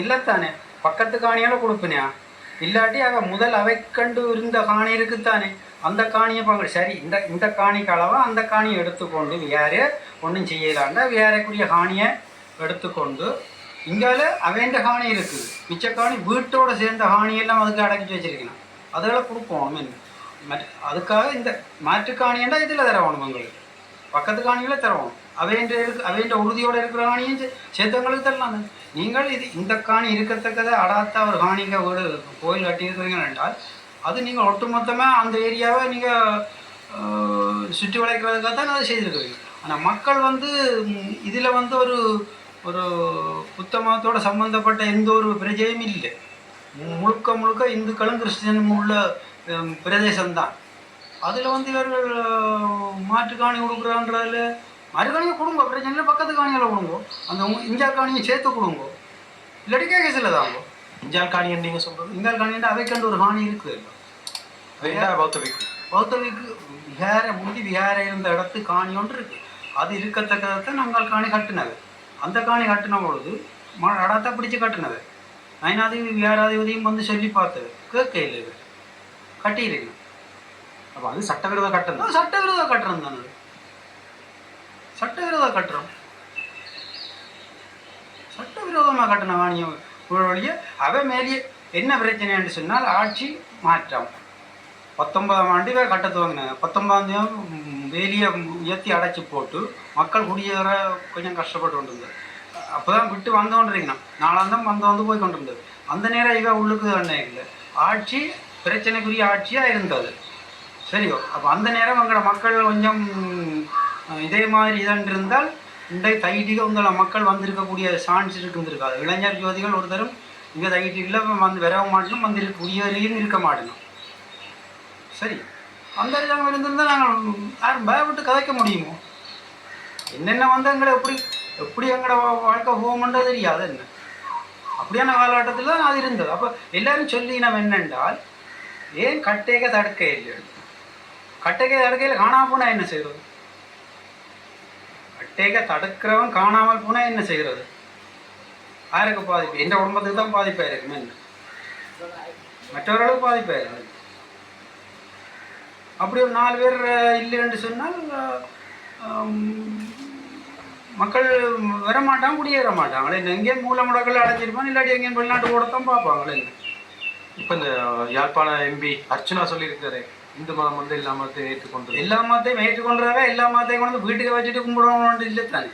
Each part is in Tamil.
இல்லைத்தானே? பக்கத்து காணியால் கொடுப்பினியா இல்லாட்டி ஆக முதல் அவை கண்டு இருந்த காணி இருக்குத்தானே? அந்த காணியை பார்க்க சரி இந்த இந்த காணிக்கு அளவா அந்த காணியை எடுத்துக்கொண்டு வியாரு ஒன்றும் செய்யலாண்டா வேறக்குரிய காணியை எடுத்துக்கொண்டு இங்கால அவைண்ட காணி இருக்குது மிச்ச காணி வீட்டோட சேர்ந்த காணியெல்லாம் அதுக்கு அடக்கி வச்சிருக்கணும். அதெல்லாம் கொடுப்போம். மீன் மற்ற அதுக்காக இந்த மாற்று காணியண்டா இதில் தரவணும் உங்களுக்கு. பக்கத்து காணிகளை தருவோம். அவைன்ற இருக்கு அவைன்ற உறுதியோடு இருக்கிற காணியும் சே- சேர்த்தவங்களுக்கு தரலாம். நீங்கள் இது இந்த காணி இருக்கத்தக்கதை அடாத்த ஒரு காணிங்க வீடு கோயில் கட்டியிருக்கிறீங்க என்றால் அது நீங்கள் ஒட்டுமொத்தமாக அந்த ஏரியாவை நீங்கள் சுற்றி வளைக்கிறதுக்காக தான் அதை செய்திருக்கிறீங்க ஆனால் மக்கள் வந்து இதில் வந்து ஒரு ஒரு புத்தமத்தோடு சம்மந்தப்பட்ட சம்பந்தப்பட்ட எந்த ஒரு பிரஜையும் இல்லை. முழுக்க முழுக்க இந்துக்களும் கிறிஸ்டியனும் உள்ள பிரதேசம்தான். அதில் வந்து இவர்கள் மாற்று காணி கொடுக்குறான்றதுல மறுகாணியை கொடுங்க பிரச்சனை பக்கத்து காணிகளை கொடுங்க அந்த உங்க- இஞ்சா காணியை சேர்த்து கொடுங்க. இல்லாட்டி கேசில் தாங்க. இஞ்சால் காணியன் நீங்க சொல்றது? இங்கால் காணின்ட்டு அவைக்கண்டு ஒரு காணி இருக்குது அது என்ன பௌத்த வைக்கு பௌத்தவிக்கு விஹார முந்தி விஹார இருந்த இடத்து காணி ஒன்று இருக்கு. அது இருக்கத்தக்கதை நாங்கள் காணி கட்டினது. அந்த காணி கட்டின பொழுது ம இடத்தை பிடிச்சு கட்டினது. நயனாதிபதி விஹாராதிபதியும் வந்து சொல்லி பார்த்தது. கேட்க இல்லை இது அப்போ அப்ப அது சட்டவிரோத கட்டம் தான் அது சட்டவிரோத கட்டுறம் தானே. அது சட்டவிரோத கட்டுறோம் சட்டவிரோதமாக கட்டணம் வாணியம் வழிய அவை மேலேயே என்ன பிரச்சனைன்னு சொன்னால் ஆட்சி மாற்றம். பத்தொன்பதாம் ஆண்டு இவ கட்ட துவங்கினாங்க. பத்தொன்பதாம் தேதி வேலியை உயர்த்தி அடைச்சி போட்டு மக்கள் குடியேற கொஞ்சம் கஷ்டப்பட்டு கொண்டிருந்தது. அப்போ தான் விட்டு வந்து கொண்டிருக்கணும். நாளாந்தம் வந்து வந்து போய் கொண்டிருந்தது. அந்த நேரம் இவ உள்ளுக்கு அண்ணே இல்லை ஆட்சி பிரச்சனைக்குரிய ஆட்சியாக இருந்தது. சரியோ அப்போ அந்த நேரம் எங்களோட மக்கள் கொஞ்சம் இதே மாதிரி இதன் இருந்தால் இன்றைய தைட்டிக உங்களோட மக்கள் வந்திருக்கக்கூடிய சான்ஸ் இருந்திருக்காது. இளைஞர் ஜோதிகள் ஒருத்தரும் இங்கே தைட்டியில் வந்து வரவும் மாட்டணும் வந்து இருக்க மாட்டணும். சரி அந்த இடம் இருந்திருந்தால் நாங்கள் யாரும் பயப்பட்டு கதைக்க முடியுமோ? என்னென்ன வந்து எங்களை எப்படி எப்படி எங்களோட வாழ்க்கை போகும்ன்றது தெரியாது என்ன. அப்படியான காலகட்டத்தில் தான் அது இருந்தது. அப்போ எல்லாரும் சொல்லி நம்ம என்னென்றால் ஏன் கட்டேக தடுக்க இல்லை? கட்டைக்கு தடுக்கையில் காணாமல் போனால் என்ன செய்கிறது? கட்டைக்கை தடுக்கிறவன் காணாமல் போனால் என்ன செய்கிறது? யாருக்கு பாதிப்பு? எந்த குடும்பத்துக்கு தான் பாதிப்பாக இருக்குமே என்ன? மற்றவர்களுக்கு பாதிப்பாக இருக்குது அப்படி ஒரு நாலு பேர் இல்லைன்னு சொன்னால் மக்கள் வர மாட்டாங்க குடியேற மாட்டாங்களே என்ன? எங்கேயும் மூல முடக்கல் அடைஞ்சிருப்பான் இல்லாட்டி எங்கேயும் வெளிநாட்டு கூடத்தான் பார்ப்பாங்களே இப்போ இந்த யாழ்ப்பாண எம்பி அர்ச்சனா சொல்லியிருக்காரு. இந்து மதம் வந்து எல்லா மதத்தையும் ஏற்றுக்கொண்டு எல்லா மதத்தையும் ஏற்றுக்கொள்றவ எல்லா மதத்தையும் கொண்டு வந்து வீட்டுக்கு வச்சுட்டு கும்பிடணும் இல்லை தானே.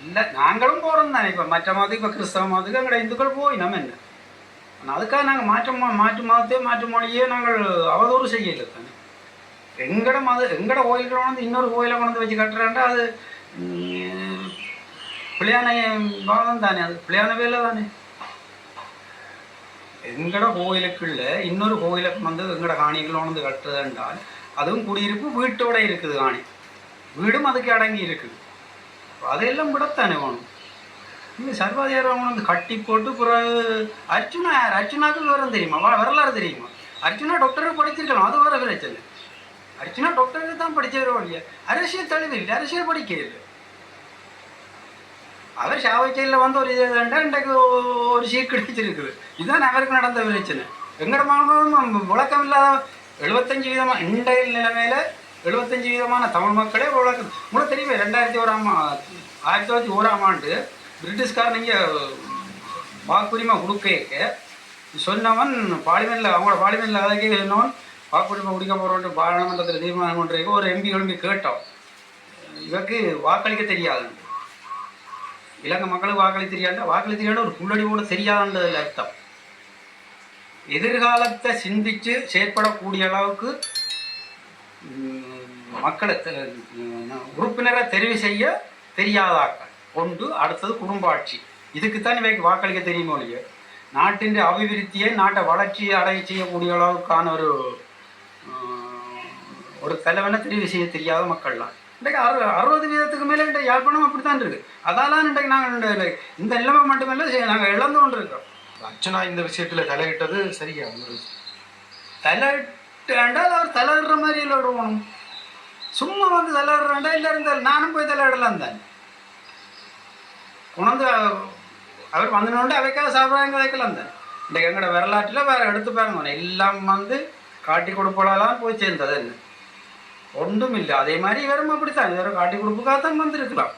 இல்லை நாங்களும் போகிறோம் தானே. இப்போ மற்ற மதத்துக்கு இப்போ கிறிஸ்தவ மதத்துக்கு எங்களை இந்துக்கள் போய் நம்ம என்ன? ஆனால் அதுக்காக நாங்கள் மாற்று மாற்று மதத்தையோ மாற்று மொழியே நாங்கள் அவதூறு செய்யலை தானே. எங்கட மத எங்கட கோயில்களை வந்து இன்னொரு கோயிலை கொண்டு வச்சு கட்டுறாண்டா அது பிள்ளையான பாதம் தானே அது பிள்ளையான வேலை தானே. எங்கட கோயிலுக்குள்ள இன்னொரு கோயிலுக்கு வந்து எங்கட காணிகளை வந்து கட்டுறது என்றால் அதுவும் குடியிருப்பு வீட்டோட இருக்குது காணி. வீடும் அதுக்கு அடங்கி இருக்குது. அதையெல்லாம் விடத்தானே வேணும்? இல்லை சர்வாதிகாரம் வந்து கட்டி போட்டு பிறகு அர்ச்சுனா யார்? அர்ச்சுனாக்கு விவரம் தெரியுமா? வ- வரலாறு தெரியுமா? அர்ச்சுனா டாக்டருக்கு படிச்சிருக்கலாம் அது வர பிரச்சனை. அர்ச்சுனா டாக்டருக்கு தான் படித்தவரோ இல்லையா அரசியல் தெளிவு இல்லை அரசியல் படிக்கிறது அவர் சாவச்சையில் வந்து ஒரு இது ரெண்டா இன்றைக்கு ஒரு சீட் கிடைச்சிருக்குது இதுதான் அவருக்கு நடந்த பிரச்சனை எங்கட மாணவரும் விளக்கம் இல்லாத எழுபத்தஞ்சு விதமான இன்றைய நிலைமையில் எழுபத்தஞ்சு விதமான தமிழ் மக்களே விளக்கம் உங்களுக்கு தெரியுமே ரெண்டாயிரத்தி ஓராம் ஆயிரத்தி தொள்ளாயிரத்தி ஓராம் ஆண்டு பிரிட்டிஷ்காரன் இங்கே வாக்குரிமை கொடுக்க சொன்னவன் பார்லிமெண்ட்டில் அவங்களோட பார்லிமெண்ட்டில் அதற்கே சொன்னவன் வாக்குரிமை குடிக்க போகிறோன்ட்டு பாராளுமன்றத்தில் தீர்மானம் பண்ணுறதுக்கு ஒரு எம்பி எழும்பி கேட்டோம் இவருக்கு வாக்களிக்க தெரியாதுன்னு இலங்கை மக்களுக்கு வாக்களி தெரியாண்டா வாக்களி தெரியாண்ட ஒரு புள்ளடி கூட அர்த்தம். எதிர்காலத்தை சிந்திச்சு செயற்படக்கூடிய அளவுக்கு மக்களை உறுப்பினரை தெரிவு செய்ய தெரியாதாக்கள். ஒன்று அடுத்தது குடும்ப ஆட்சி இதுக்குத்தான் இவைக்கு வாக்களிக்க தெரியுமோ இல்லையோ? நாட்டின் அபிவிருத்தியை நாட்டை வளர்ச்சியை அடைய செய்யக்கூடிய அளவுக்கான ஒரு ஒரு தலைவனை தெரிவு செய்ய தெரியாத மக்கள்லாம். இன்றைக்கு அறு அறுபது வீதத்துக்கு மேலே இன்றைக்கு யாழ்ப்பாணம் அப்படி தான் இருக்குது அதாலாம் இன்றைக்கு நாங்கள் இந்த நிலைமை மட்டுமல்ல நாங்கள் இழந்து கொண்டு இருக்கோம் அர்ச்சனா இந்த விஷயத்துல தலையிட்டது சரியா? ஒரு தலையிட்டாண்டா அவர் தலையிடுற மாதிரி இல்லை விடுவோம் சும்மா வந்து தலையிடுறாண்டா இல்லை இருந்தால் நானும் போய் தலையிடலாம் தான். கொண்டு அவர் வந்தனோண்டு அவைக்காக சாப்பிட்றாங்க வைக்கலாம் தான். இன்றைக்கு எங்களோட வரலாற்றில் வேறு எடுத்து பாருங்க எல்லாம் வந்து காட்டி கொடுப்பலாம் போய் சேர்ந்தது என்ன? ஒன்றும் இல்லை அதே மாதிரி இவரும் அப்படித்தான். இவரை காட்டி கொடுப்புக்காகத்தான் வந்திருக்கலாம்.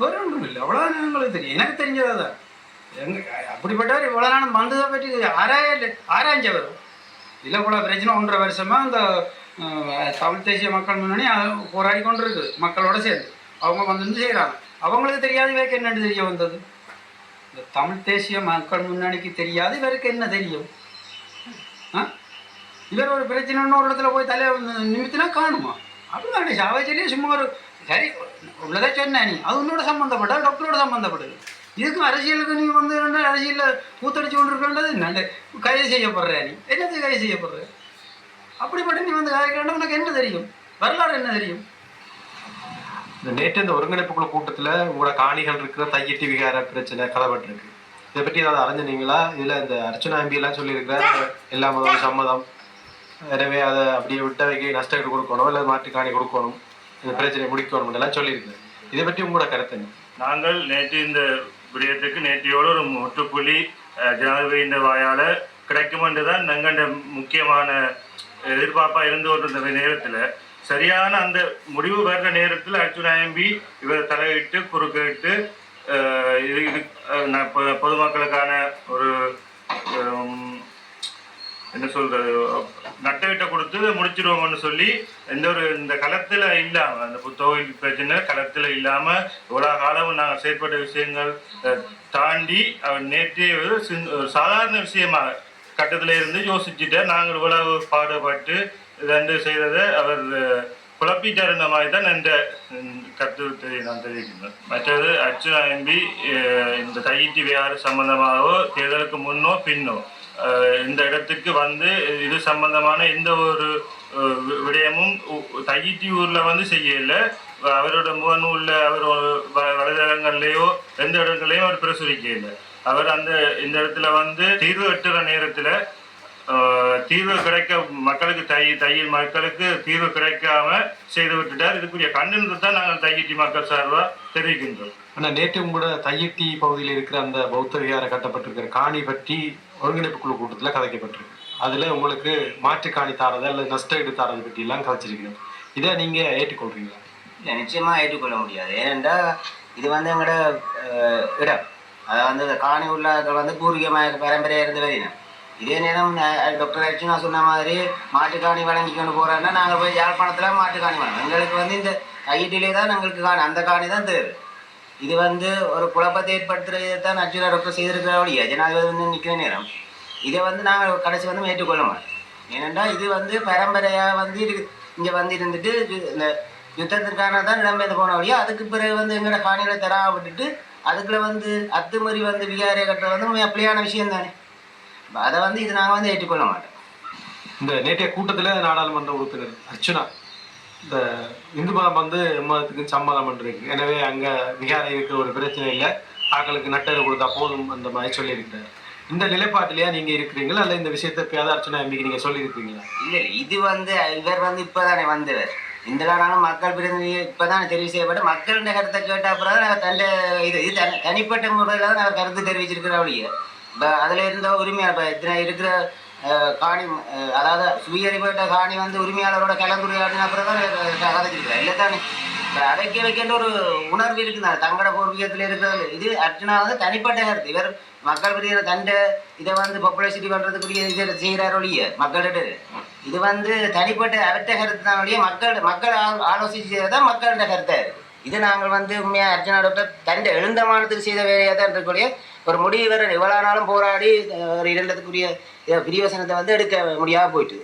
வேறு ஒன்றும் இல்லை அவ்வளோதான் எங்களுக்கு தெரியும். எனக்கு தெரிஞ்சதாக தான் எங்க அப்படிப்பட்டவர் இவ்வளோ நாளும் வந்ததை பற்றி ஆராய ஆராய்ஞ்சவர். இல்லை இவ்வளோ பிரச்சனை ஒன்றரை வருஷமாக அந்த தமிழ் தேசிய மக்கள் முன்னணி போராடி கொண்டு இருக்குது மக்களோட சேர்ந்து. அவங்க வந்து செய்கிறாங்க அவங்களுக்கு தெரியாது இவருக்கு என்னென்னு தெரிய வந்தது? இந்த தமிழ் தேசிய மக்கள் முன்னணிக்கு தெரியாது இவருக்கு என்ன தெரியும்? ஆ இவர் ஒரு பிரச்சனைன்னு ஒரு இடத்துல போய் தலையை நிமித்தினா காணுமா? அப்படிதான் சாவச்சேரியே சும்மா ஒரு சரி உள்ளதை சொன்ன நீ. அது உன்னோட சம்மந்தப்பட்ட டாக்டரோட சம்மந்தப்பட்டது இதுக்கும் அரசியலுக்கு நீ வந்து என்ன அரசியலில் கூத்தடிச்சு கொண்டு இருக்கின்றது என்ன கைது செய்யப்படுற நீ. என்னது கைது செய்யப்படுற? அப்படிப்பட்ட நீ வந்து கதைக்கிறா உனக்கு என்ன தெரியும்? வரலாறு என்ன தெரியும்? இந்த நேற்று இந்த ஒருங்கிணைப்பு குழு கூட்டத்துல உங்களோட காணிகள் இருக்கிற தையட்டி விகார பிரச்சனை கலப்பட்டிருக்கு இதை பற்றி ஏதாவது அறிஞ்சுனீங்களா? இதுல இந்த அர்ச்சனா எம்பி எல்லாம் சொல்லியிருக்கிற எல்லா மதம் சம்மதம். எனவே அதை அப்படியே விட்டவைக்கு நஷ்டங்கள் கொடுக்கணும் இல்லை மாட்டு காணி கொடுக்கணும் இந்த பிரச்சனையை முடிக்கணும் எல்லாம் சொல்லியிருக்கிறேன் இதை பற்றி உங்களோட கருத்து என்ன? நாங்கள் நேற்று இந்த விடயத்துக்கு நேற்றையோடு ஒரு முற்றுப்புள்ளி ஜனாதிபதியின் வாயால் கிடைக்கும் என்று தான் எங்கண்ட முக்கியமான எதிர்பார்ப்பா இருந்து கொண்டிருந்த நேரத்தில் சரியான அந்த முடிவு வர்ற நேரத்தில் அச்சுநாயம்பி இவர் தலையிட்டு குறுக்கிட்டு இது இது பொதுமக்களுக்கான ஒரு என்ன சொல்றது நட்டகிட்ட கொடுத்து முடிச்சிருவோம்னு சொல்லி எந்த ஒரு இந்த களத்துல இல்லாம அந்த புத்தகத்தில் பிரச்சனை களத்துல இல்லாம இவ்வளவு காலம் நாங்கள் செயற்பட்ட விஷயங்கள் தாண்டி அவர் நேற்றே ஒரு சாதாரண விஷயமா கட்டத்துல இருந்து யோசிச்சுட்டு நாங்கள் இவ்வளவு பாடுபட்டு ரெண்டு செய்ததை அவர் குழப்பிட்டார் இந்த மாதிரி தான் இந்த ம், நான் தெரிவிக்கின்றேன். மற்றது அர்ச்சுனா எம்பி இந்த கையீட்டு வியாறு சம்பந்தமாகவோ தேர்தலுக்கு முன்னோ பின்னோ இந்த இடத்துக்கு வந்து இது சம்பந்தமான எந்த ஒரு வி- விடயமும் உ- ஊரில் வந்து செய்யல. அவரோட முகநூலில் அவர் வ- எந்த இடங்களையும் அவர் பிரசுரிக்கல. அவர் அந்த இந்த இடத்துல வந்து தீர்வு எட்டுற நேரத்தில் தீர்வு கிடைக்க மக்களுக்கு தை தையல் மக்களுக்கு தீர்வு கிடைக்காம செய்து விட்டுட்டார். இதுக்குரிய கண்டனத்தை தான் நாங்கள் தையிட்டி மக்கள் சார்பாக தெரிவிக்கின்றோம். ஆனால் நேற்று உங்களோட தையட்டி பகுதியில் இருக்கிற அந்த பௌத்த விகார கட்டப்பட்டிருக்கிற காணி பற்றி ஒருங்கிணைப்பு குழு கூட்டத்தில் கதைக்கப்பட்டிருக்கு. அதில் உங்களுக்கு மாற்று காணி தாரது அல்லது நஷ்டஈடு தாரது கதைச்சிருக்கீங்க இதை நீங்கள் ஏற்றுக்கொள்றீங்களா? இல்லை நிச்சயமாக ஏற்றுக்கொள்ள முடியாது. ஏனென்றால் இது வந்து எங்களோட இடம். அதாவது இந்த காணி உள்ளாக்கள் வந்து பூர்வீகமாக பரம்பரையாக இருந்து வரினோம் இதே நேரம் டாக்டர் டாக்டர் நான் சொன்ன மாதிரி மாட்டுக்காணி வழங்கி கொண்டு போகிறோன்னா நாங்கள் போய் யாழ்ப்பாணத்தில் மாட்டுக்காணி வழங்கும் எங்களுக்கு வந்து இந்த ஐடியிலே தான் எங்களுக்கு காணி அந்த காணி தான் தேவை. இது வந்து ஒரு குழப்பத்தை ஏற்படுத்துறது தான் அர்ஜுனா ரொக்கம் செய்திருக்கிற வழியா ஜனாதிபதி வந்து நிற்கிற நேரம். இதை வந்து நாங்கள் கடைசி வந்து ஏற்றுக்கொள்ள மாட்டோம். ஏனென்றால் இது வந்து பரம்பரையாக வந்து இங்கே வந்து இருந்துட்டு இந்த யுத்தத்திற்கான தான் இடம்பெயர்ந்து போன வழியாக அதுக்கு பிறகு வந்து எங்களோட காணிகளை தராம விட்டுட்டு அதுக்குள்ள வந்து அத்துமறி வந்து விகாரிய கட்டுறது வந்து அப்படியான விஷயம் தானே அதை வந்து இது நாங்கள் வந்து ஏற்றுக்கொள்ள மாட்டோம். இந்த நேற்றைய கூட்டத்தில் நாடாளுமன்ற உறுப்பினர் அர்ச்சுனா இந்த இந்து மதம் வந்து மதத்துக்கு சம்மதம் இருக்கு. எனவே அங்க விகார இருக்கிற ஒரு பிரச்சனை இல்லை. அவர்களுக்கு நட்டரை கொடுத்தா போதும் அந்த மாதிரி சொல்லியிருக்கிறார். இந்த நிலைப்பாட்டிலேயே நீங்க இருக்கிறீங்களா? அல்ல இந்த விஷயத்த பேதார்ச்சனை அர்ச்சனா நீங்க சொல்லியிருக்கீங்களா? இல்லை இது வந்து இவர் வந்து இப்போதானே வந்தவர். இந்த நாளும் மக்கள் பிரதிநிதி இப்பதான் தெரிவு செய்யப்பட்டு மக்களின் கருத்தை கேட்ட அப்புறம் தான் இது இது தனி- தனிப்பட்ட முறையில் தான் அவர் கருத்து தெரிவிச்சிருக்கிற இப்போ அதில் இருந்த உரிமையாக இப்போ இத்தனை இருக்கிற காணி அதாவது சுயறிப்பட்ட காணி வந்து உரிமையாளரோட கலந்துரையாடின அப்புறம் தான் கதைச்சிருக்கிறேன் இல்லை தானே இப்போ அடைக்க வைக்கின்ற ஒரு உணர்வு இருக்குது தங்கட பூர்வீகத்தில் இருக்கிறது. இது அர்ஜுனா வந்து தனிப்பட்ட கருத்து. இவர் மக்கள் பெரிய தண்டை இதை வந்து பப்ளிசிட்டி பண்ணுறதுக்குரிய இதை செய்கிறார் ஒழிய மக்கள்கிட்ட இது வந்து தனிப்பட்ட அவற்ற கருத்து தான் ஒழிய மக்கள் மக்கள் ஆ- ஆலோசிச்சு தான் மக்கள்கிட்ட கருத்தாக இருக்குது இது நாங்கள் வந்து உண்மையாக அர்ச்சனா டாக்டர் தண்டை எழுந்தமானத்துக்கு செய்த வேலையாக தான் இருக்கக்கூடிய ஒரு முடிவு வர இவ்வளோ நாளும் போராடி அஹ், ஒரு இரண்டத்துக்குரிய பிரிவசனத்தை வந்து எடுக்க முடியாமல் போயிட்டு